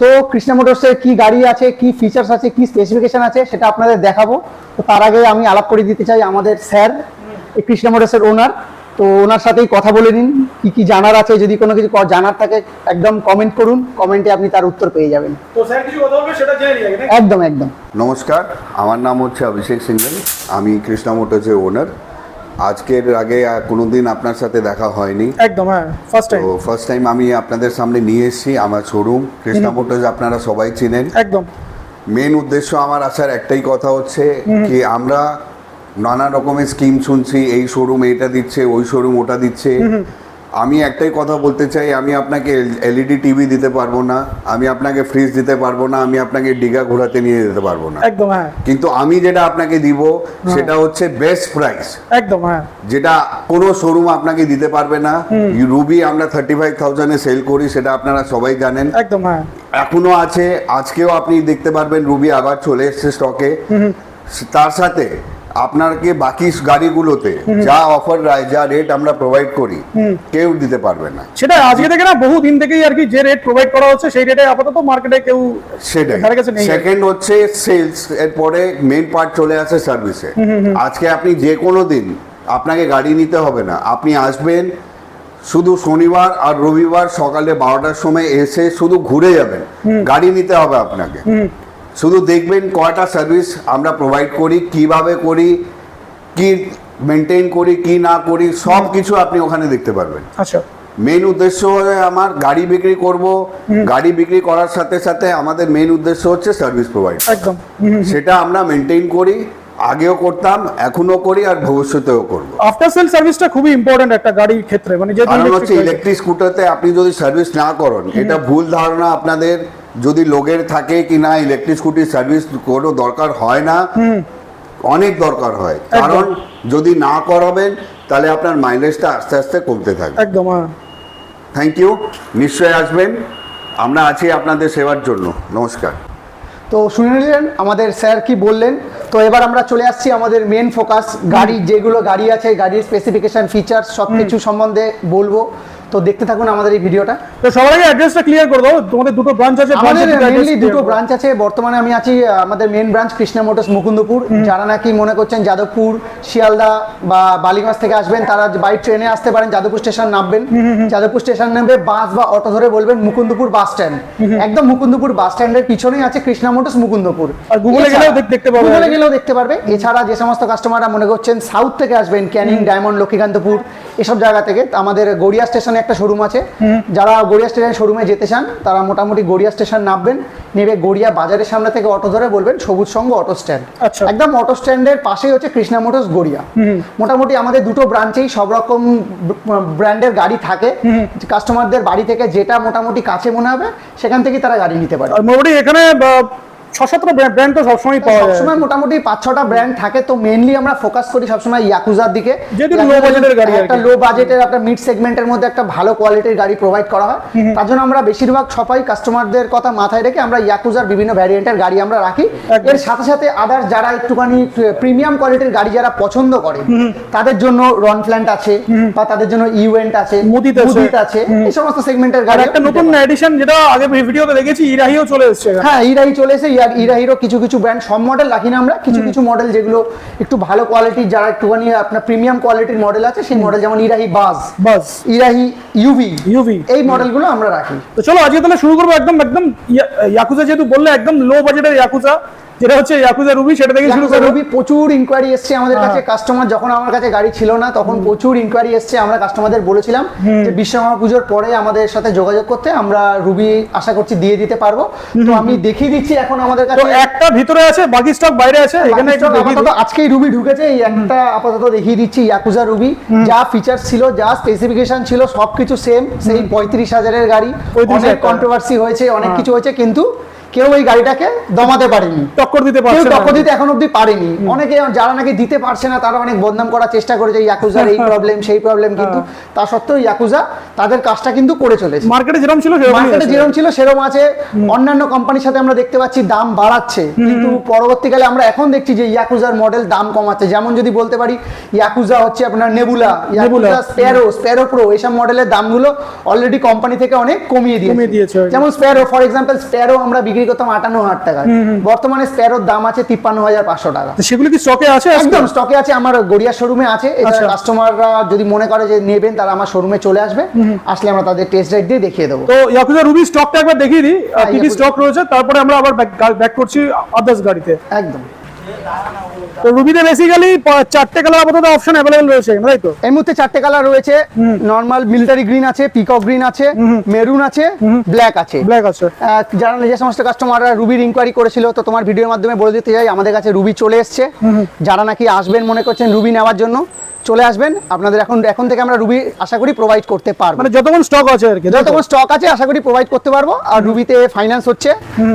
তো কৃষ্ণা মোটরসের কি গাড়ি আছে কি ফিচার্স আছে কি স্পেসিফিকেশন আছে সেটা আপনাদের দেখাবো। তো তার আগে আমি আলাপ করে দিতে চাই আমাদের স্যার এই কৃষ্ণা মোটরসের ওনার তো ওনার সাথেই কথা বলে নিন কি কি জানার আছে যদি কোনো কিছু জানার থাকে একদম কমেন্ট করুন কমেন্টে আপনি তার উত্তর পেয়ে যাবেন। তো স্যার কিছু কথা বলবে সেটা জেনে নিই একদম একদম। নমস্কার আমার নাম হচ্ছে অভিষেক সিংহল আমি কৃষ্ণা মোটরসের ওনার আজকের আগে কোনোদিন আপনার সাথে দেখা হয়নি। একদম হ্যাঁ ফার্স্ট তো টাইম ফার্স্ট টাইম আমি আপনাদের সামনে নিয়ে এসেছি আমার শোরুম কৃষ্ণা মোটরস আপনারা সবাই চিনেন। একদম। মেন উদ্দেশ্য আমার আসার একটাই কথা হচ্ছে কি আমরা নানা রকমের স্কিম শুনছি এই শোরুম এটা দিচ্ছে ওই শোরুম ওটা দিচ্ছে। আমি একটাই কথা বলতে চাই আমি আপনাকে এলইডি টিভি দিতে পারব না আমি আপনাকে ফ্রিজ দিতে পারব না আমি আপনাকে ডিগা ঘোরাতে নিয়ে যেতে পারব না। একদম হ্যাঁ। কিন্তু আমি যেটা আপনাকে দিব সেটা হচ্ছে বেস্ট প্রাইস একদম হ্যাঁ। যেটা কোনো শোরুম আপনাকে দিতে পারবে না। রুবি আমরা থার্টি ফাইভ থাউজেন্ডে সেল করি সেটা আপনারা সবাই জানেন। একদম হ্যাঁ। এখনও আছে আজকেও আপনি দেখতে পারবেন রুবি আবার চলে এসছে স্টকে তার সাথে আপনাকে বাকি গাড়িগুলোতে যা অফার রায় যা রেট আমরা প্রোভাইড করি কেউ দিতে পারবে না। সেটা আজকে থেকে না বহু দিন থেকেই আর কি যে রেট প্রোভাইড করা হচ্ছে সেই রেটে আপাতত মার্কেটে কেউ সেটাই। ধারে কাছে নেই। সেকেন্ড হচ্ছে সেলস এরপরে মেন পার্ট চলে আসে সার্ভিসে আজকে আপনি যে কোনো দিন আপনাকে গাড়ি নিতে হবে না। আপনি আসবেন শুধু শনিবার আর রবিবার সকালে বারোটার সময় এসে শুধু ঘুরে যাবেন। গাড়ি নিতে হবে আপনাকে। শুধু দেখবেন কয়টা সার্ভিস আমরা প্রোভাইড করি কীভাবে করি কি মেনটেন করি কি না করি সব কিছু আপনি ওখানে দেখতে পারবেন। আচ্ছা। মেন উদ্দেশ্য হচ্ছে আমার গাড়ি বিক্রি করব। গাড়ি বিক্রি করার সাথে সাথে আমাদের মেন উদ্দেশ্য হচ্ছে সার্ভিস প্রোভাইড একদম। সেটা আমরা মেনটেন করি আগেও করতাম এখনও করি আর ভবিষ্যতেও করব। আফটার সেল সার্ভিসটা খুবই ইম্পর্টেন্ট একটা গাড়ির ক্ষেত্রে মানে যে কারণ হচ্ছে ইলেকট্রিক স্কুটারতে আপনি যদি সার্ভিস না করেন এটা ভুল ধারণা আপনাদের। যদি লোকের থাকে কি না ইলেকট্রিক স্কুটির সার্ভিস কোনো দরকার হয় না। অনেক দরকার হয়। কারণ যদি না করাবেন তাহলে আপনার মাইলেজটা আস্তে আস্তে কমতে থাকবে। একদম থ্যাংক ইউ নিশ্চয়ই আসবেন। আমরা আছি আপনাদের সেবার জন্য। নমস্কার। তো শুনে নিলেন আমাদের স্যার কি বললেন? তো এবার আমরা চলে আসছি আমাদের মেন ফোকাস গাড়ি। যেগুলো গাড়ি আছে গাড়ির স্পেসিফিকেশন ফিচার্স সব কিছু সম্বন্ধে বলব। তো দেখতে থাকুন আমাদের এই ভিডিওটা। তো সবার আগে অ্যাড্রেসটা ক্লিয়ার করে দাও তোমাদের দুটো ব্রাঞ্চ আছে আমাদের মেনলি দুটো ব্রাঞ্চ আছে বর্তমানে আমি আছি আমাদের main branch Krishna Motors Mukundapur. যারা নাকি মনে করছেন যাদবপুর শিয়ালদা বা বালিগঞ্জ থেকে আসবেন তারা বাই ট্রেনে আসতে পারেন যাদবপুর স্টেশন নামবেন। যাদবপুর স্টেশন নেমে বাস বা অটো ধরে বলবেন মুকুন্দপুর বাস স্ট্যান্ড একদম মুকুন্দপুর বাস স্ট্যান্ডের পিছনেই আছে কৃষ্ণা মোটরস মুকুন্দপুর। আর এছাড়া- গেলেও দেখতে পাবে। গুগলে গেলেও দেখতে পারবে। এছাড়া যে সমস্ত কাস্টমাররা মনে করছেন সাউথ থেকে আসবেন ক্যানিং ডায়মন্ড লক্ষ্মীকান্তপুর এসব জায়গা থেকে আমাদের গড়িয়া স্টেশনে একটা শোরুম আছে। যারা গড়িয়া স্টেশন শোরুমে যেতে চান তারা মোটামুটি গড়িয়া স্টেশন নামবেন নেবে গড়িয়া বাজারের সামনে থেকে অটো ধরে বলবেন সবুজ সঙ্গ অটো স্ট্যান্ড আচ্ছা। একদম অটো স্ট্যান্ডের পাশেই হচ্ছে কৃষ্ণা মোটরস গড়িয়া। মোটামুটি আমাদের দুটো ব্রাঞ্চেই সব রকম ব্র্যান্ডের গাড়ি থাকে। কাস্টমারদের বাড়ি থেকে যেটা মোটামুটি কাছে মনে হবে সেখান থেকেই তারা গাড়ি নিতে পারে। মোটামুটি এখানে ছ সাতটা ব্র্যান্ড তো সবসময় পাওয়া যায়। সবসময় মোটামুটি পাঁচ ছটা ব্র্যান্ড থাকে তো মেনলি আমরা ফোকাস করি সবসময় ইয়াকুজার দিকে। যেহেতু low budget গাড়ি একটা লো বাজেটের একটা মিড সেগমেন্টের মধ্যে একটা ভালো কোয়ালিটির গাড়ি প্রোভাইড করা হয়। তার জন্য আমরা বেশিরভাগ সবাই কাস্টমারদের কথা মাথায় রেখে আমরা ইয়াকুজার বিভিন্ন ভ্যারিয়েন্টের গাড়ি আমরা রাখি। এর সাথে সাথে আদার্স যারা একটুখানি প্রিমিয়াম কোয়ালিটির গাড়ি যারা পছন্দ করে তাদের জন্য রন ফ্ল্যান্ট আছে বা তাদের জন্য ইউএন্ট আছে মুদিত আছে। এই সমস্ত সেগমেন্টের গাড়ি একটা নতুন এডিশন যেটা আগে ভিডিওতে দেখেছি ইরাহিও চলে এসেছে। হ্যাঁ ইরাহি চলে এসে ইয়ার ইরাহিরও কিছু কিছু ব্র্যান্ড সব মডেল রাখি না আমরা। কিছু কিছু মডেল যেগুলো একটু ভালো কোয়ালিটির যারা একটুখানি আপনার প্রিমিয়াম কোয়ালিটির মডেল আছে সেই মডেল যেমন ইরাহি বাস বাস ইরাহি ইউভি ইউভি এই মডেলগুলো আমরা রাখি। তো চলো আজকে তাহলে শুরু করব একদম একদম ইয়া- ইয়াকুজা যেহেতু বললে একদম লো বাজেটের ইয়াকুজা। যেটা হচ্ছে ইয়াকুজা রুবি সেটা থেকে শুরু করব রবি প্রচুর ইনকোয়ারি এসছে আমাদের কাছে। হ্যাঁ। কাস্টমার যখন আমার কাছে গাড়ি ছিল না তখন প্রচুর ইনকোয়ারি এসছে। আমরা কাস্টমারদের বলেছিলাম যে বিশ্বকর্মা পুজোর পরে আমাদের সাথে যোগাযোগ করতে আমরা রুবি আশা করছি দিয়ে দিতে পারব। তো আমি দেখিয়ে দিচ্ছি এখন আমাদের কাছে। একটা ভিতরে আছে বাকি স্টক বাইরে আছে এখানে। আপাতত আজকেই রুবি ঢুকেছে এই একটা আপাতত দেখিয়ে দিচ্ছি ইয়াকুজা রুবি যা ফিচার্স ছিল যা স্পেসিফিকেশন ছিল সবকিছু সেম সেই পঁয়ত্রিশ হাজারের গাড়ি। অনেক কন্ট্রোভার্সি হয়েছে অনেক হ্যাঁ। কিছু হয়েছে কিন্তু কেউ এই গাড়িটাকে দমাতে পারেনি। টক্কর দিতে পারছে টক্কর দিতে এখন অব্দি পারেনি। অনেকে যারা নাকি দিতে পারছে না তারা অনেক বদনাম করার চেষ্টা করেছে ইয়াকুজার এই প্রবলেম সেই প্রবলেম কিন্তু। তা সত্ত্বেও ইয়াকুজা তাদের কাজটা কিন্তু করে চলেছে। মার্কেটে যেরকম ছিল মার্কেটে যেরকম ছিল সেরকম আছে। অন্যান্য কোম্পানির সাথে আমরা দেখতে পাচ্ছি দাম বাড়াচ্ছে। কিন্তু পরবর্তীকালে আমরা এখন দেখছি যে ইয়াকুজার মডেল দাম কমাচ্ছে। যেমন যদি বলতে পারি ইয়াকুজা হচ্ছে আপনার Nebula. Yakuza Sparrow Sparrow Pro এইসব মডেলের দামগুলো অলরেডি কোম্পানি থেকে অনেক কমিয়ে দিয়েছে। যেমন স্প্যারো ফর এক্সাম্পল স্প্যারো আমরা বিক্রি করতাম আটান্ন হাজার টাকা। বর্তমানে স্প্যারোর দাম আছে তিপ্পান্ন হাজার পাঁচশো টাকা। তো সেগুলো কি স্টকে আছে একদম স্টকে আছে আমার গড়িয়া শোরুমে আছে। আচ্ছা। কাস্টমাররা যদি মনে করে যে নেবেন তারা আমার শোরুমে চলে আসবে। আসলে আমরা তাদের টেস্ট রাইড দিয়ে দেখিয়ে দেবো। তো ইয়াকুজা রুবি স্টকটা একবার দেখিয়ে দিই হ্যাঁ, কি কি স্টক রয়েছে তারপরে আমরা আবার ব্যাক করছি আদার্স গাড়িতে। একদম। তো রুবিতে বেসিক্যালি চারটে কালার আপাতত অপশন অ্যাভেলেবল রয়েছে তাই তো? এই মুহূর্তে চারটে কালার রয়েছে। নর্মাল মিলিটারি গ্রিন আছে পিকক গ্রিন আছে মেরুন আছে ব্ল্যাক আছে। ব্ল্যাক আছে। যারা যে সমস্ত কাস্টমাররা রুবির ইনকোয়ারি করেছিল তো তোমার ভিডিওর মাধ্যমে বলে দিতে চাই আমাদের কাছে রুবি চলে এসছে। যারা নাকি আসবেন মনে করছেন রুবি নেওয়ার জন্য চলে আসবেন। আপনাদের এখন এখন থেকে আমরা রুবি আশা করি প্রোভাইড করতে পারব। মানে যতক্ষণ স্টক আছে আর কি যতক্ষণ স্টক আছে আশা করি প্রোভাইড করতে পারব। আর রুবিতে ফাইন্যান্স হচ্ছে।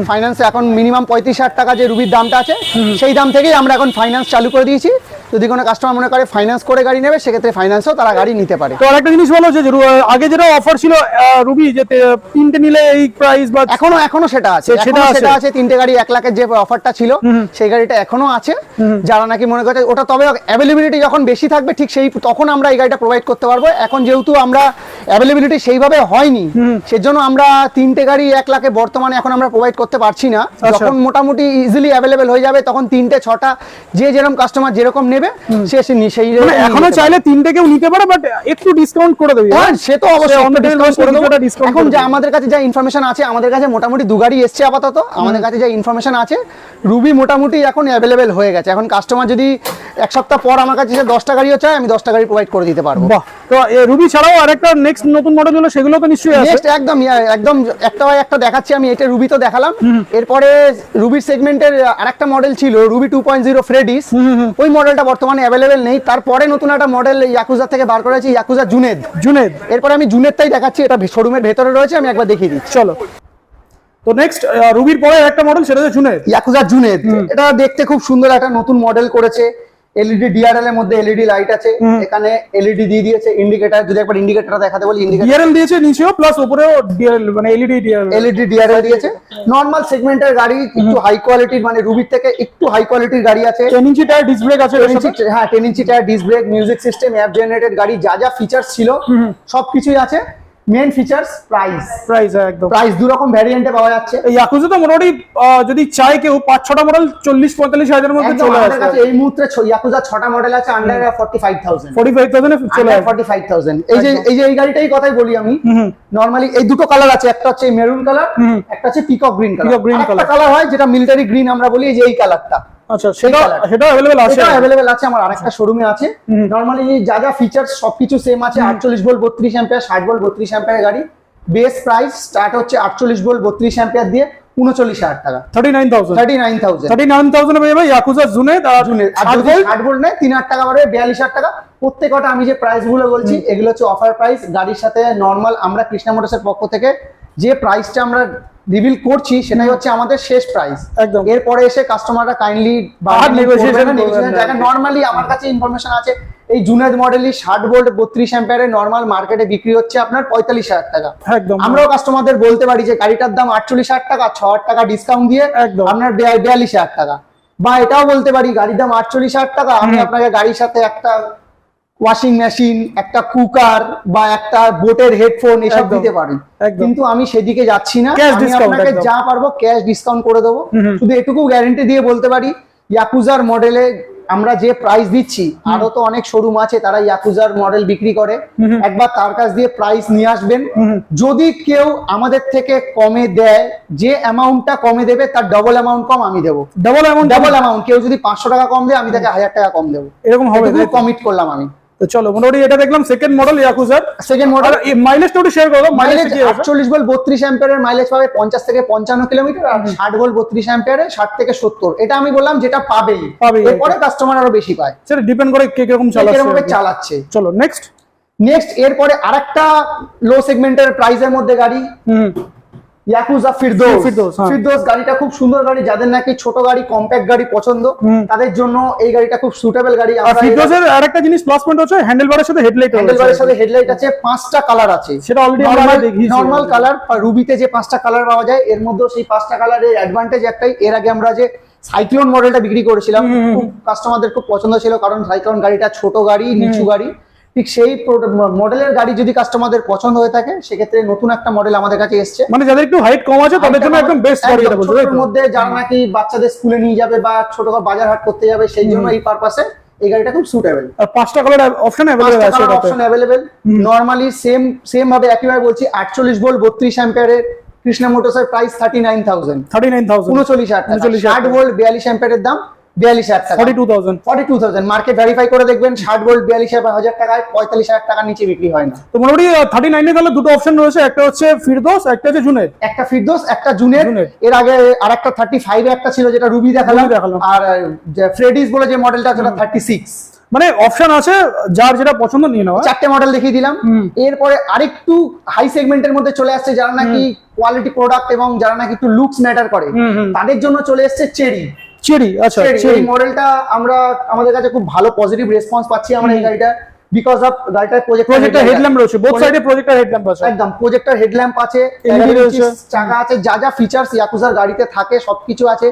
ফাইন্যান্স এখন মিনিমাম পঁয়ত্রিশ হাজার টাকা যে রুবির দামটা আছে সেই দাম থেকেই আমরা এখন ফাইন্যান্স চালু করে দিয়েছি। যদি কোনো কাস্টমার মনে করে ফাইন্যান্স করে গাড়ি নেবে সেক্ষেত্রে ফাইন্যান্সও তারা গাড়ি নিতে পারে। তো আরেকটা জিনিস বলো যে আগে যেটা অফার ছিল রুবি যে তিনটে নিলে এই প্রাইস বা এখনও এখনও সেটা আছে। সেটা সেটা আছে। তিনটে গাড়ি এক লাখের যে অফারটা ছিল সেই গাড়িটা এখনও আছে। যারা নাকি মনে করছে ওটা তবে অ্যাভেলেবিলিটি যখন বেশি থাকবে ঠিক সেই তখন আমরা এই গাড়িটা প্রোভাইড করতে পারব। এখন যেহেতু আমরা অ্যাভেলেবিলিটি সেইভাবে হয়নি সেজন্য আমরা তিনটে গাড়ি এক লাখে বর্তমানে এখন আমরা প্রোভাইড করতে পারছি না। আচ্ছা। যখন মোটামুটি ইজিলি অ্যাভেলেবেল হয়ে যাবে তখন তিনটে ছটা যে যেরকম কাস্টমার যেরকম নেবে সে সে সেই মানে এখনও চাইলে নিতে পারে বাট একটু ডিসকাউন্ট করে দেবে। হ্যাঁ সে তো অবশ্যই এখন যা আমাদের কাছে যা ইনফরমেশন আছে আমাদের কাছে মোটামুটি দু গাড়ি এসছে আপাতত। আমাদের কাছে যা ইনফরমেশন আছে রুবি মোটামুটি এখন অ্যাভেলেবেল হয়ে গেছে। এখন কাস্টমার যদি এক সপ্তাহ পর আমার কাছে দশটা গাড়িও চায় আমি দশটা গাড়ি প্রোভাইড করে দিতে পারব। তো রুবি ছাড়াও আরেকটা নেক্সট নতুন মডেল হলো সেগুলো তো নিশ্চয়ই নেক্সট একদম একদম একটা একটা দেখাচ্ছি আমি এটা রুবি তো দেখালাম। এরপরে রুবির সেগমেন্টের আরেকটা মডেল ছিল রুবি টু পয়েন্ট জিরো ফ্রেডিস ওই মডেলটা বর্তমানে অ্যাভেলেবেল নেই। তারপরে নতুন একটা মডেল ইয়াকুজা থেকে বার করেছি ইয়াকুজা জুনেদ জুনেদ এরপরে আমি জুনেদটাই দেখাচ্ছি এটা শোরুমের ভেতরে রয়েছে আমি একবার দেখিয়ে দিচ্ছি। চলো। তো নেক্সট রুবির পরে একটা মডেল সেটা হচ্ছে জুনেদ ইয়াকুজা জুনেদ এটা দেখতে খুব সুন্দর একটা নতুন মডেল করেছে। এলইডি ডিআরএল এর মধ্যে এলইডি লাইট আছে এখানে এলইডি দিয়ে দিয়েছে ইন্ডিকেটর যদি একবার ইন্ডিকেটর দেখাতে বলি ইন্ডিকেটর ডিআরএল দিয়েছে নিচেও প্লাস উপরেও ডিআরএল মানে এলইডি ডিআরএল এলইডি ডিআরএল দিয়েছে। নর্মাল সেগমেন্টের গাড়ি একটু হাই কোয়ালিটির মানে রুবির থেকে একটু হাই কোয়ালিটির গাড়ি আছে। Ten inch tyre disc brake আছে এর 10 ইঞ্চি হ্যাঁ tyre disc brake music system app generated গাড়ি যা যা ফিচার্স ছিল সবকিছুই আছে। মেন ফিচার্স প্রাইস প্রাইস একদম। প্রাইস দু রকম ভ্যারিয়েন্টে পাওয়া যাচ্ছে। এই ইয়াকুজা তো মোটামুটি যদি চায় কেউ পাঁচ ছটা মডেল চল্লিশ পঁয়তাল্লিশ হাজারের মধ্যে চলে কাছে এই মুহূর্তে ইয়াকুজা ছটা মডেল আছে under forty five thousand forty five থাউজেন্ডে চলে ফর্টি ফাইভ থাউজেন্ড এই যে এই যে এই গাড়িটাই কথাই বলি আমি নর্মালি এই দুটো কালার আছে একটা হচ্ছে মেরুন কালার একটা হচ্ছে peacock green colour Peacock green একটা কালার হয় যেটা মিলিটারি গ্রিন আমরা বলি এই যে এই কালারটা আচ্ছা সেটা সেটা অ্যাভেলেবেল আছে। এটা অ্যাভেলেবেল আছে আমার আরেকটা শোরুমে আছে। নর্মালি যা যা ফিচার্স সবকিছু সেম আছে ভোল্ট অ্যাম্পিয়ার ভোল্ট গাড়ি। বেস প্রাইস স্টার্ট হচ্ছে ভোল্ট অ্যাম্পিয়ার দিয়ে উনচল্লিশ হাজার টাকা। Thirty nine thousand thirty nine thousand thirty nine thousand পেয়ে যাবে ইয়াকুজা ভোল্ট নেয় তিন হাজার টাকা বিয়াল্লিশ হাজার টাকা। প্রত্যেকটা আমি যে প্রাইসগুলো বলছি এগুলো হচ্ছে অফার প্রাইস গাড়ির সাথে নর্মাল আমরা কৃষ্ণা মোটরসের পক্ষ থেকে যে প্রাইসটা আমরা রিভিল করছি সেটাই হচ্ছে আমাদের শেষ প্রাইস একদম। এরপরে এসে কাস্টমাররা কাইন্ডলি না। নর্মালি আমার কাছে ইনফরমেশন আছে এই জুনেদ মডেলই ষাট ভোল্ট বত্রিশ অ্যাম্পিয়ারের নর্মাল মার্কেটে বিক্রি হচ্ছে আপনার পঁয়তাল্লিশ হাজার টাকা। একদম। আমরাও কাস্টমারদের বলতে পারি যে গাড়িটার দাম আটচল্লিশ হাজার টাকা ছ হাজার টাকা ডিসকাউন্ট দিয়ে একদম। আপনার বিয়া- বিয়াল্লিশ হাজার টাকা। বা এটাও বলতে পারি গাড়ির দাম আটচল্লিশ হাজার টাকা আমি আপনাকে গাড়ির সাথে একটা ওয়াশিং মেশিন একটা কুকার বা একটা বোটের হেডফোন এসব দিতে পারি কিন্তু আমি সেদিকে যাচ্ছি না। আপনাকে যা পারব ক্যাশ ডিসকাউন্ট করে দেবো। শুধু এটুকু গ্যারেন্টি দিয়ে বলতে পারি ইয়াকুজার মডেলে আমরা যে প্রাইস দিচ্ছি আরও তো অনেক শোরুম আছে তারা ইয়াকুজার মডেল বিক্রি করে। একবার তার কাছ দিয়ে প্রাইস নিয়ে আসবেন। যদি কেউ আমাদের থেকে কমে দেয় যে অ্যামাউন্টটা কমে দেবে তার ডবল অ্যামাউন্ট কম আমি দেবো। ডবল অ্যামাউন্ট ডবল অ্যামাউন্ট কেউ যদি পাঁচশো টাকা কম দেয় আমি তাকে হাজার টাকা কম দেবো। এরকম হবে কমিট করলাম আমি। তো চলো মোটামুটি এটা দেখলাম সেকেন্ড মডেল ইয়াকুজার সেকেন্ড মডেল মাইলেজটা একটু শেয়ার করো মাইলেজ মাইলেজ কি আছে আটচল্লিশ বল বত্রিশ অ্যাম্পিয়ারের মাইলেজ পাবে পঞ্চাশ থেকে পঞ্চান্ন কিলোমিটার আর ষাট বল বত্রিশ অ্যাম্পিয়ারে ষাট থেকে সত্তর। এটা আমি বললাম যেটা পাবেই। এরপরে কাস্টমার আরও বেশি পায়। সেটা ডিপেন্ড করে কে কীরকম কীরকম ভাবে চালাচ্ছে চালাচ্ছে। চলো নেক্সট নেক্সট এরপরে আরেকটা লো সেগমেন্টের প্রাইসের মধ্যে গাড়ি। হুম। ইয়াকুজা ফিরদোস ফিরদৌস, গাড়িটা খুব সুন্দর গাড়ি যাদের নাকি ছোট গাড়ি কম্প্যাক্ট গাড়ি পছন্দ তাদের জন্য এই গাড়িটা খুব সুটেবল গাড়ি। আর আমরা আরেকটা জিনিস প্লাস পয়েন্ট হচ্ছে হ্যান্ডেল বারের সাথে হেডলাইট হ্যান্ডেলবারের সাথে হেডলাইট আছে পাঁচটা কালার আছে। সেটা already আমরা দেখিয়েছি। নর্মাল কালার রুবিতে যে পাঁচটা কালার পাওয়া যায় এর মধ্যে সেই পাঁচটা কালারের অ্যাডভান্টেজ একটাই। এর আগে আমরা যে সাইক্লোন মডেলটা বিক্রি করেছিলাম খুব কাস্টমারদের খুব পছন্দ ছিল কারণ সাইক্লোন গাড়িটা ছোট গাড়ি নিচু গাড়ি। ঠিক সেই মডেলের গাড়ি যদি কাস্টমারদের পছন্দ হয়ে থাকে সেক্ষেত্রে নতুন একটা মডেল আমাদের কাছে এসছে। মানে যাদের একটু হাইট কম আছে তাদের জন্য একদম বেস্ট গাড়ি এটা বলছো তাই ছোটর মধ্যে যারা নাকি বাচ্চাদের স্কুলে নিয়ে যাবে বা ছোট বাজার হাট করতে যাবে সেই জন্য এই পারপাসে এই গাড়িটা খুব সুটেবল আর পাঁচটা কালার অপশন অ্যাভেলেবল আছে এটাতে। Option available normally same same ভাবে একইভাবে বলছি আটচল্লিশ ভোল্ট বত্রিশ অ্যাম্পিয়ারের Krishna মোটরসের price thirty nine thousand thirty nine thousand উনচল্লিশ হাজার টাকা। 39,000 ষাট ভোল্ট বিয়াল্লিশ অ্যাম্পিয়ারের দাম। বিয়াল্লিশ হাজার টাকা। Forty two thousand forty two thousand market verify করে দেখবেন ষাট বিয়াল্লিশ হাজার টাকায় পঁয়তাল্লিশ হাজার টাকার নিচে বিক্রি হয় না। তো মোটামুটি থার্টি নাইনে তাহলে দুটো অপশন রয়েছে একটা হচ্ছে ফিরদোস একটা হচ্ছে জুনের একটা ফিরদোস একটা জুনের জুনের। এর আগে আর একটা থার্টি ফাইভ একটা ছিল যেটা রুবি দেখালাম। আর ফ্রেডিস বলে যে মডেলটা থার্টি সিক্স মানে অপশন আছে যার যেটা পছন্দ নিয়ে নেওয়া। চারটে মডেল দেখিয়ে দিলাম। এরপরে আরেকটু হাই সেগমেন্টের মধ্যে চলে আসছে যারা নাকি কোয়ালিটি প্রোডাক্ট এবং যারা নাকি একটু লুকস ম্যাটার করে। তাদের জন্য চলে এসছে চেরি। চেরি আচ্ছা এই মডেলটা আমরা আমাদের কাছে খুব ভালো পজিটিভ রেসপন্স পাচ্ছি আমরা এই গাড়িটা বিকজ অফ গাড়িটার প্রজেক্টর হেডল্যাম্প রয়েছে বোথ সাইডে প্রজেক্টর হেডল্যাম্প আছে। একদম প্রজেক্টর হেডল্যাম্প আছে 11 রয়েছে। চাকা আছে যা যা ফিচার্স ইয়াকুজার গাড়িতে থাকে সবকিছু আছে।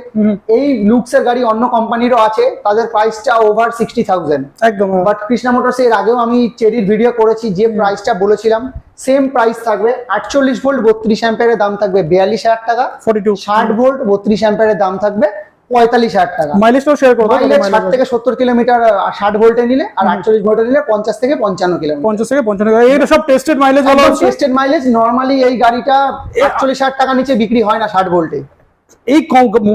এই লুকসের গাড়ি অন্য কোম্পানিরও আছে তাদের প্রাইসটা ওভার সিক্সটি থাউজেন্ড একদম। বাট কৃষ্ণা মোটরস এর আগেও আমি চেরির ভিডিও করেছি যে প্রাইসটা বলেছিলাম সেম প্রাইস থাকবে আটচল্লিশ ভোল্ট বত্রিশ অ্যাম্পিয়ারের দাম থাকবে বিয়াল্লিশ হাজার টাকা। ফর্টি টু ষাট ভোল্ট বত্রিশ অ্যাম্পিয়ারের দাম থাকবে পঁয়তাল্লিশ হাজার টাকা। মাইলেজটাও শেয়ার করব মাইলেজ ষাট থেকে সত্তর কিলোমিটার ষাট ভোল্টে নিলে আর আটচল্লিশ ভোল্টে নিলে পঞ্চাশ থেকে পঞ্চান্ন কিলোমিটার। পঞ্চাশ থেকে পঞ্চান্ন এটা সব tested mileage tested mileage normally এই গাড়িটা আটচল্লিশ হাজার টাকা নিচে বিক্রি হয় না ষাট ভোল্টে। এই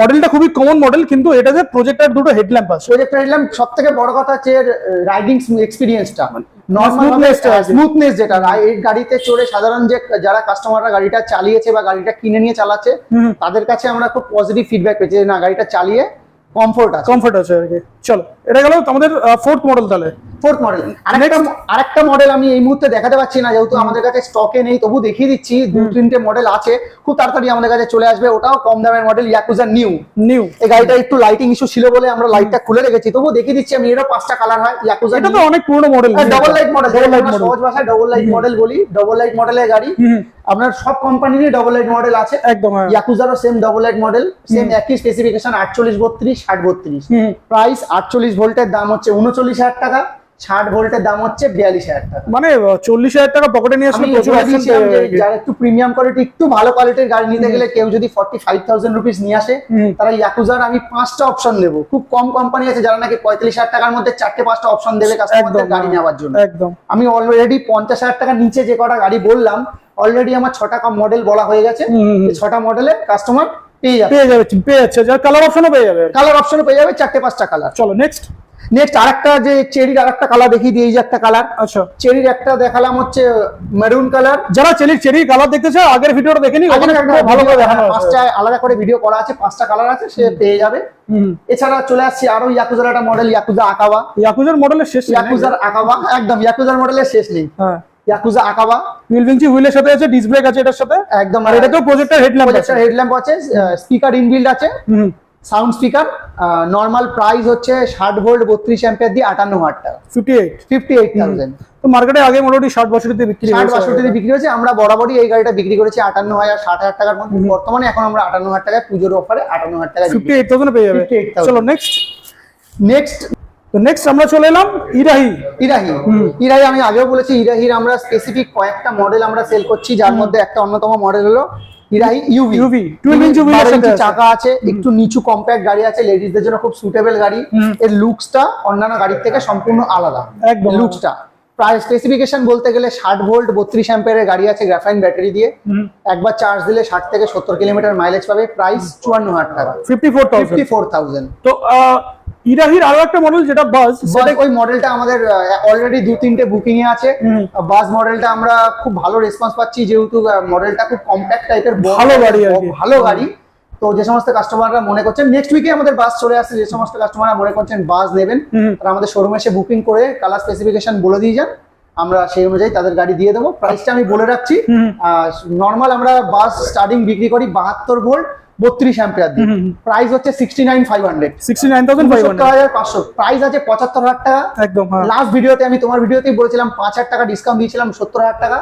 মডেলটা খুবই কমন মডেল কিন্তু এটাতে প্রজেক্টর দুটো হেডল্যাম্প আছে। রাইডলাম সব থেকে বড় কথা হচ্ছে রাইডিং এক্সপিরিয়েন্সটা স্মুথনেস যেটা এই গাড়িতে চড়ে সাধারণ যে যারা কাস্টমাররা গাড়িটা চালিয়েছে বা গাড়িটা কিনে নিয়ে চালাচ্ছে তাদের কাছে আমরা খুব পজিটিভ ফিডব্যাক পেয়েছি না গাড়িটা চালিয়ে কমফোর্ট আছে। কমফোর্ট আছে আর কি। চলো এটা গেল আমাদের ফোর্থ মডেল তাহলে। ফোর্থ মডেল আরেকটা আরেকটা মডেল আমি এই মুহূর্তে দেখাতে পাচ্ছি না যেহেতু আমাদের কাছে স্টকে নেই তবু দেখিয়ে দিচ্ছি দু তিনটে মডেল আছে খুব তাড়াতাড়ি আমাদের কাছে চলে আসবে ওটাও কম দামের মডেল ইয়াকুজা নিউ নিউ এই গাড়িটা একটু লাইটিং ইস্যু ছিল বলে আমরা লাইটটা খুলে রেখেছি তবু দেখিয়ে দিচ্ছি আমি এরও পাঁচটা কালার হয় ইয়াকুজা এটা তো অনেক পুরনো model double light model double light model সহজ ভাষায় ডবল লাইট মডেল বলি ডবল লাইট মডেলের গাড়ি। আপনার সব কোম্পানিরই ডবল লাইট মডেল আছে। একদম ইয়াকুজারও same double light model same একই স্পেসিফিকেশন আটচল্লিশ বত্রিশ ষাট বত্রিশ। প্রাইস আটচল্লিশ ভোল্টের দাম হচ্ছে উনচল্লিশ হাজার টাকা ষাট ভোল্টের দাম হচ্ছে বিয়াল্লিশ হাজার টাকা। মানে চল্লিশ হাজার টাকা পকেটে নিয়ে আসলে প্রচুর। যারা একটু প্রিমিয়াম কোয়ালিটি একটু ভালো কোয়ালিটির গাড়ি নিতে গেলে কেউ যদি ফর্টি ফাইভ থাউজেন্ড রুপিস নিয়ে আসে। তারা ইয়াকুজার আমি পাঁচটা অপশন দেবো। খুব কম কোম্পানি আছে যারা নাকি পঁয়তাল্লিশ হাজার টাকার মধ্যে চারটে পাঁচটা অপশন দেবে কাস্টমারদের গাড়ি নেওয়ার জন্য। একদম। আমি অলরেডি পঞ্চাশ হাজার টাকার নিচে যে কটা গাড়ি বললাম অলরেডি আমার ছটা মডেল বলা হয়ে গেছে। ছটা মডেলে কাস্টমার পেয়ে যাবে। পেয়ে যাবে পেয়ে যাচ্ছে। যার কালার অপশনও পেয়ে যাবে। কালার অপশনও পেয়ে যাবে চারটে পাঁচটা কালার চলো নেক্সট নেক্সট আরেকটা যে চেরির আরেকটা কালার দেখিয়ে দিই এই যে একটা কালার আচ্ছা। চেরির একটা দেখালাম হচ্ছে মেরুন কালার যারা চেরির চেরি কালার দেখতে চায় আগের ভিডিওটা দেখে নি ওখানে ভালো করে দেখানো আছে। পাঁচটা আলাদা করে ভিডিও করা আছে পাঁচটা কালার আছে সে পেয়ে যাবে। এছাড়া চলে আসছি আরও ইয়াকুজার একটা মডেল ইয়াকুজা আকাবা ইয়াকুজার মডেলের শেষ নেই নাকি? ইয়াকুজার আকাবা একদম ইয়াকুজার মডেলের শেষ নেই হ্যাঁ। ইয়াকুজা আকাবা টুয়েলভ ইঞ্চি হুইলের সাথে আছে ডিস ব্রেক আছে এটার সাথে? একদম আর এটাতেও প্রজেক্টর হেডল্যাম্প আছে। প্রজেক্টর হেডল্যাম্প আছে স্পিকার ইনবিল্ড আছে সাউন্ড স্পিকার নর্মাল প্রাইস হচ্ছে ষাট ভোল্ট বত্রিশ অ্যাম্পিয়ার দিয়ে আটান্ন হাজার টাকা fifty eight fifty eight thousand তো মার্কেটে আগে মোটামুটি ষাট বছরের বিক্রি ষাট বাষট্টি বিক্রি হয়েছে আমরা বরাবরই এই গাড়িটা বিক্রি করেছি আটান্ন হাজার ষাট হাজার টাকার মধ্যে। বর্তমানে এখন আমরা আটান্ন হাজার টাকায় পুজোর অফারে আটান্ন হাজার টাকা ফিফটি এইট থাউজেন্ড পেয়ে যাবে। 58,000 চলো নেক্সট নেক্সট তো নেক্সট আমরা চলে এলাম ইরাহি। ইরাহি। ইরাহি আমি আগেও বলেছি ইরাহির আমরা স্পেসিফিক কয়েকটা মডেল আমরা সেল করছি যার মধ্যে একটা অন্যতম মডেল হলো ইরাহি ইউভি UV, 12 inch wheel এর সাথে আছে। চাকা আছে একটু নিচু কম্প্যাক্ট গাড়ি আছে লেডিসদের জন্য খুব সুটেবল গাড়ি। এর লুকসটা অন্যান্য গাড়ির থেকে সম্পূর্ণ আলাদা। একদম। লুকসটা প্রায় স্পেসিফিকেশন বলতে গেলে ষাট ভোল্ট বত্রিশ অ্যাম্পিয়ারের গাড়ি আছে গ্রাফাইন ব্যাটারি দিয়ে। একবার চার্জ দিলে ষাট থেকে সত্তর কিলোমিটার মাইলেজ পাবে প্রাইস চুয়ান্ন হাজার টাকা। Fifty four fifty four thousand তো ইরাহির আরও একটা মডেল যেটা বাস সেটা ওই মডেলটা আমাদের অলরেডি দু তিনটে বুকিং এ আছে। বাস মডেলটা আমরা খুব ভালো রেসপন্স পাচ্ছি যেহেতু মডেলটা খুব কম্প্যাক্ট টাইপের ভালো গাড়ি ভালো গাড়ি। তো যে সমস্ত কাস্টমাররা মনে করছেন নেক্সট উইকে আমাদের বাস চলে আসছে যে সমস্ত কাস্টমাররা মনে করছেন বাস নেবেন। তারা আমাদের শোরুমে এসে বুকিং করে কালার স্পেসিফিকেশন বলে দিয়ে যান আমরা সেই অনুযায়ী তাদের গাড়ি দিয়ে দেবো। প্রাইসটা আমি বলে রাখছি। নর্মাল আমরা বাস স্টার্টিং বিক্রি করি বাহাত্তর ভোল্ট বত্রিশ অ্যাম্পিয়ার দিয়ে। প্রাইস হচ্ছে sixty nine five hundred sixty nine thousand পাঁচশো। প্রাইস আছে পঁচাত্তর হাজার টাকা। একদম হ্যাঁ। লাস্ট ভিডিওতে আমি তোমার ভিডিওতেই বলেছিলাম পাঁচ হাজার টাকা ডিসকাউন্ট দিয়েছিলাম সত্তর হাজার টাকা।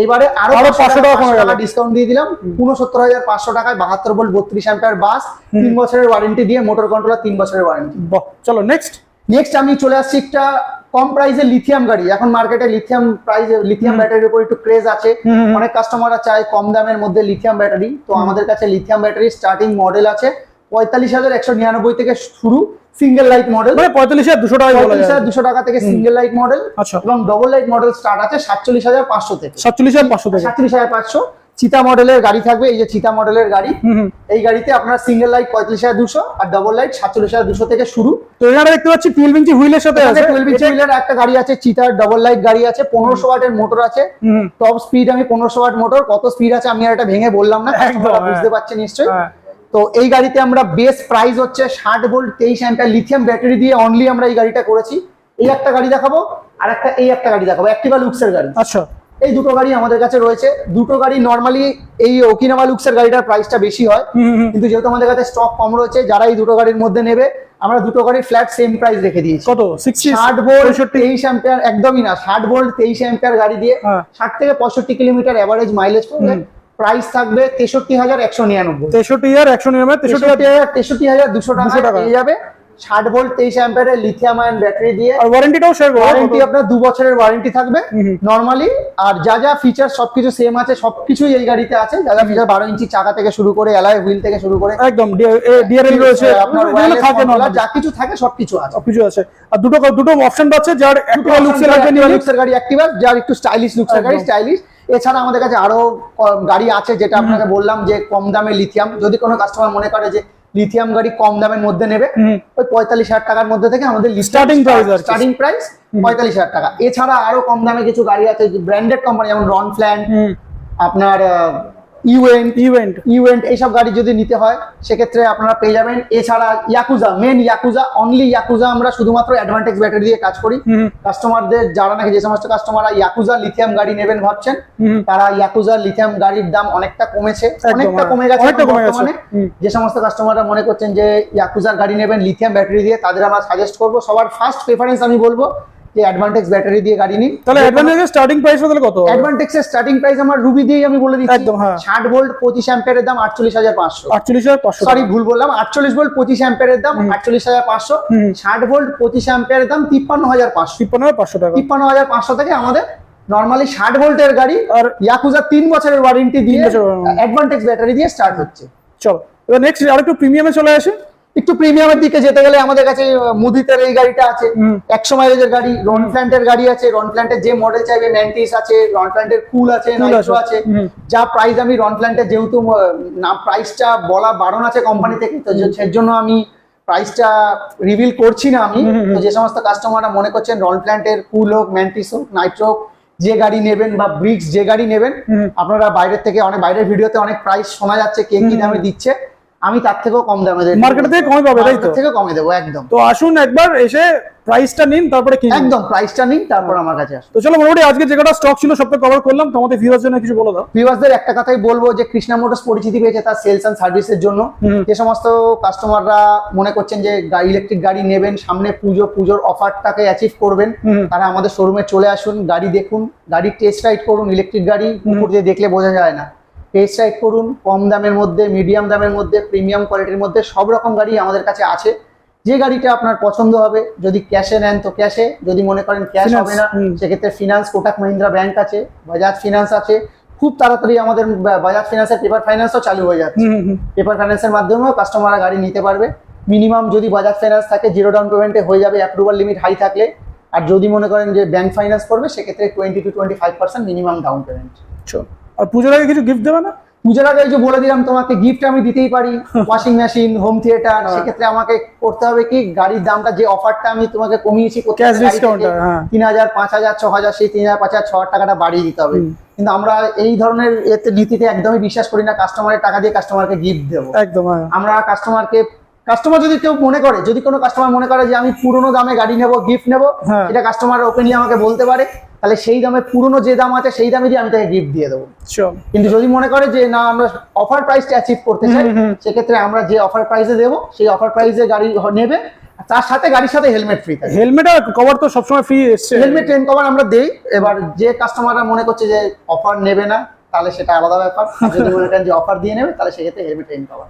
এইবারে আরও পাঁচশো টাকা। ডিসকাউন্ট দিয়ে দিলাম। উনসত্তর হাজার পাঁচশো টাকায় বাহাত্তর ভোল্ট বত্রিশ অ্যাম্পিয়ার বাস তিন বছরের ওয়ারেন্টি দিয়ে মোটর কন্ট্রোলার তিন বছরের ওয়ারেন্টি চলো নেক্সট নেক্সট আমি চলে আসছি একটা কম প্রাইসে লিথিয়াম গাড়ি। এখন মার্কেটে লিথিয়াম প্রাইসে লিথিয়াম ব্যাটারির উপর একটু ক্রেজ আছে। অনেক কাস্টমাররা চায় কম দামের মধ্যে লিথিয়াম ব্যাটারি তো আমাদের কাছে লিথিয়াম ব্যাটারি স্টার্টিং মডেল আছে। পঁয়তাল্লিশ হাজার একশো নিরানব্বই থেকে শুরু সিঙ্গেল লাইট মডেল মানে পঁয়তাল্লিশ হাজার দুশো টাকা পঁয়তাল্লিশ হাজার দুশো টাকা থেকে সিঙ্গেল লাইট মডেল। এবং ডবল লাইট মডেল স্টার্ট আছে সাতচল্লিশ হাজার পাঁচশো থেকে। সাতচল্লিশ হাজার পাঁচশো থেকে। সাতচল্লিশ হাজার পাঁচশো। চিতা মডেলের গাড়ি থাকবে এই যে চিতা মডেলের গাড়ি। এই গাড়িতে আপনার সিঙ্গেল লাইট পঁয়ত্রিশ হাজার দুশো আর ডবল লাইট সাতচল্লিশ হাজার দুশো থেকে শুরু। তো এখানে দেখতে পাচ্ছি টুয়েলভ ইঞ্চি হুইলের সাথে আছে। টুয়েলভ ইঞ্চি হুইলের একটা গাড়ি আছে চিতার ডবল লাইট গাড়ি আছে পনেরোশো ওয়াটের মোটর আছে। টপ স্পিড আমি পনেরোশো ওয়াট মোটর কত স্পিড আছে আমি আর এটা ভেঙে বললাম না হ্যাঁ। বুঝতে পারছে নিশ্চয়ই। হ্যাঁ। তো এই গাড়িতে আমরা বেস প্রাইস হচ্ছে ষাট ভোল্ট তেইশ অ্যাম্পিয়ার লিথিয়াম ব্যাটারি দিয়ে অনলি আমরা এই গাড়িটা করেছি। এই একটা গাড়ি দেখাবো আর একটা এই একটা গাড়ি দেখাবো অ্যাক্টিভা লুক্সের গাড়ি। আচ্ছা। এই দুটো গাড়ি আমাদের কাছে রয়েছে। দুটো গাড়ি নর্মালি এই ওকিনামা লুক্সের গাড়িটার প্রাইসটা বেশি হয়। কিন্তু যেহেতু আমাদের কাছে স্টক কম রয়েছে যারা এই দুটো গাড়ির মধ্যে নেবে আমরা দুটো গাড়ির ফ্ল্যাট সেম প্রাইস রেখে দিয়েছি। কত? ষাট ভোল্ট তেইশ অ্যাম্পিয়ার একদমই না। ষাট ভোল্ট তেইশ অ্যাম্পিয়ার গাড়ি দিয়ে হ্যাঁ। ষাট থেকে পঁয়ষট্টি কিলোমিটার অ্যাভারেজ মাইলেজ করবে প্রাইস থাকবে তেষট্টি হাজার একশো নিরানব্বই। তেষট্টি হাজার একশো নিরানব্বই তেষট্টি হাজার তেষট্টি হাজার দুশো 200 টাকা টাকা। পেয়ে যাবে। ষাট ভোল্ট তেইশ অ্যাম্পিয়ারের লিথিয়াম আয়ন ব্যাটারি দিয়ে আর ওয়ারেন্টিটাও শেয়ার ওয়ারেন্টি আপনার দু বছরের ওয়ারেন্টি থাকবে। নর্মালি আর যা যা ফিচার সবকিছু সেম আছে সবকিছুই এই গাড়িতে আছে। যা যা ফিচার বারো ইঞ্চি চাকা থেকে শুরু করে এলআই হুইল থেকে শুরু করে। একদম ডিআরএল রয়েছে আপনার থাকে normally। যা কিছু থাকে সবকিছু আছে। সবকিছু আছে। আর দুটো দুটো অপশন পাচ্ছে যার একটা লুকসে লাগবে নিয়ে লুকসের গাড়ি অ্যাক্টিভা যার একটু স্টাইলিশ লুকসের গাড়ি স্টাইলিশ এছাড়া আমাদের কাছে আরও গাড়ি আছে যেটা আপনাকে বললাম যে কম দামে লিথিয়াম যদি কোনো কাস্টমার মনে করে যে লিথিয়াম গাড়ি কম দামের মধ্যে নেবে। ওই পঁয়তাল্লিশ হাজার টাকার মধ্যে থেকে আমাদের Starting প্রাইস স্টার্টিং প্রাইস পঁয়তাল্লিশ হাজার টাকা। এছাড়া আরও কম দামে কিছু গাড়ি আছে ব্র্যান্ডেড কোম্পানি যেমন রন ফ্ল্যান্ড আপনার ইউএন ইউএন্ট ইউএন্ট এইসব গাড়ি যদি নিতে হয় সেক্ষেত্রে আপনারা পেয়ে যাবেন। এছাড়া Yakuza main Yakuza only Yakuza আমরা শুধুমাত্র অ্যাডভান্টেজ ব্যাটারি দিয়ে কাজ করি। কাস্টমারদের যারা নাকি যে সমস্ত কাস্টমাররা ইয়াকুজা লিথিয়াম গাড়ি নেবেন ভাবছেন তারা ইয়াকুজা লিথিয়াম গাড়ির দাম অনেকটা কমেছে। অনেকটা। কমে গেছে অনেকটা এখন কমে গেছে। বর্তমানে। যে সমস্ত কাস্টমাররা মনে করছেন যে ইয়াকুজার গাড়ি নেবেন লিথিয়াম ব্যাটারি দিয়ে তাদের আমরা সাজেস্ট করব। সবার ফার্স্ট প্রেফারেন্স আমি বলব যে অ্যাডভান্টেজ ব্যাটারি দিয়ে গাড়ি নিন। তাহলে অ্যাডভান্টেজের স্টার্টিং প্রাইস তাহলে কত? অ্যাডভান্টেক্সের স্টার্টিং প্রাইস আমার রুবি দিয়েই আমি বলে দিচ্ছি। একদম, হ্যাঁ। ষাট ভোল্ট পঁচিশ অ্যাম্পিয়ারের দাম আটচল্লিশ হাজার পাঁচশো। আটচল্লিশ হাজার পাঁচশো সরি ভুল বললাম আটচল্লিশ ভোল্ট পঁচিশ অ্যাম্পিয়ারের দাম আটচল্লিশ হাজার পাঁচশো। হুম। ষাট ভোল্ট পঁচিশ অ্যাম্পিয়ারের দাম তিপ্পান্ন হাজার পাঁচশো। তিপ্পান্ন হাজার পাঁচশো টাকা। তিপ্পান্ন হাজার পাঁচশো থেকে আমাদের নর্মালি ষাট ভোল্টের গাড়ি আর ইয়াকুজা তিন বছরের ওয়ারেন্টি দিয়ে অ্যাডভান্টেজ ব্যাটারি দিয়ে স্টার্ট হচ্ছে। চলো এবার নেক্সট আরেকটু প্রিমিয়ামে চলে আসে। একটু প্রিমিয়ামের দিকে যেতে গেলে আমাদের কাছে মুদিতের এই গাড়িটা আছে। একশো মাইলেজের গাড়ি রন প্ল্যান্টের গাড়ি আছে রন প্ল্যান্টের যে মডেল চাইবে ন্যান্টিস আছে রন প্ল্যান্টের কুল আছে নাইট্রো আছে। যা প্রাইস আমি রন প্ল্যান্টের যেহেতু না প্রাইসটা বলা বারণ আছে কোম্পানি থেকে তো সেই জন্য আমি প্রাইসটা রিভিল করছি না আমি। তো যে সমস্ত কাস্টমাররা মনে করছেন রন প্ল্যান্টের কুল হোক ম্যান্টিস হোক নাইট্রো হোক, যে গাড়ি নেবেন বা ব্রিক্স যে গাড়ি নেবেন আপনারা বাইরের থেকে অনেক বাইরের ভিডিওতে অনেক প্রাইস শোনা যাচ্ছে কে কি দামে দিচ্ছে। আমি তার থেকেও কম দামে দেবো। Market থেকে কমে পাবে, তাই তো? থেকে কমে দেবো একদম। তো আসুন একবার এসে প্রাইসটা নিন তারপরে কিনুন একদম প্রাইসটা নিন তারপর আমার কাছে আসুন। তো চলো মোটামুটি আজকে যে কটা স্টক ছিল সবটা কভার করলাম তোমাদের ভিউয়ার জন্য কিছু বলে দাও। ভিউয়ার্সদের একটা কথাই বলব যে কৃষ্ণা মোটরস পরিচিতি পেয়েছে তার সেলস অ্যান্ড সার্ভিসের জন্য। যে সমস্ত কাস্টমাররা মনে করছেন যে গাড়ি ইলেকট্রিক গাড়ি নেবেন সামনে পুজো পুজোর অফারটাকে অ্যাচিভ করবেন তারা আমাদের শোরুমে চলে আসুন গাড়ি দেখুন গাড়ির টেস্ট রাইড করুন ইলেকট্রিক গাড়ি উপর দিয়ে দেখলে বোঝা যায় না। টেস্ট রাইড করুন কম দামের মধ্যে মিডিয়াম দামের মধ্যে প্রিমিয়াম কোয়ালিটির মধ্যে সব রকম গাড়ি আমাদের কাছে আছে। যে গাড়িটা আপনার পছন্দ হবে যদি ক্যাশে নেন তো ক্যাশে যদি মনে করেন ক্যাশ হবে না সেক্ষেত্রে ফিনান্স কোটাক মহিন্দ্রা ব্যাংক আছে বাজাজ ফিনান্স আছে খুব তাড়াতাড়ি আমাদের বাজাজ ফিনান্সের পেপার ফাইন্যান্সও চালু হয়ে যাচ্ছে। পেপার ফাইন্যান্সের মাধ্যমেও কাস্টমাররা গাড়ি নিতে পারবে। মিনিমাম যদি বাজাজ ফাইন্যান্স থাকে জিরো ডাউন পেমেন্টে হয়ে যাবে অ্যাপ্রুভাল লিমিট হাই থাকলে। আর যদি মনে করেন যে ব্যাংক ফাইন্যান্স করবে সেক্ষেত্রে twenty two twenty five percent minimum down payment আর পুজোর আগে কিছু গিফট দেবে না? পুজোর আগে যে বলে দিলাম তোমাকে গিফট আমি দিতেই পারি ওয়াশিং মেশিন হোম থিয়েটার সেক্ষেত্রে আমাকে করতে হবে কি গাড়ির দামটা যে অফারটা আমি তোমাকে কমিয়েছি হ্যাঁ। তিন হাজার পাঁচ হাজার ছ হাজার সেই তিন হাজার পাঁচ হাজার ছ হাজার টাকাটা বাড়িয়ে দিতে হবে। কিন্তু আমরা এই ধরনের এতে নীতিতে একদমই বিশ্বাস করি না কাস্টমারের টাকা দিয়ে কাস্টমারকে গিফট দেবো। একদম হ্যাঁ। আমরা কাস্টমারকে কাস্টমার যদি কেউ মনে করে যদি কোনো কাস্টমার মনে করে যে আমি পুরোনো দামে গাড়ি নেব গিফট নেব হ্যাঁ। এটা কাস্টমার ওপেনলি আমাকে বলতে পারে। তাহলে সেই দামে পুরনো যে দাম আছে সেই দামে দিয়ে আমি তাকে গিফট দিয়ে দেবো। কিন্তু যদি মনে করে যে না আমরা অফার প্রাইসটা অ্যাচিভ করতে চাই সেক্ষেত্রে আমরা যে অফার প্রাইসে দেবো সেই অফার প্রাইসে গাড়ি নেবে তার সাথে গাড়ির সাথে হেলমেট ফ্রি থাকে হেলমেট আর কভার তো সবসময় ফ্রি এসছে। হেলমেট ট্রেন কভার আমরা দেই। এবার যে কাস্টমাররা মনে করছে যে অফার নেবে না তাহলে সেটা আলাদা ব্যাপার। যদি মনে করেন যে অফার দিয়ে নেবে তাহলে সেক্ষেত্রে হেলমেট ট্রেন কভার.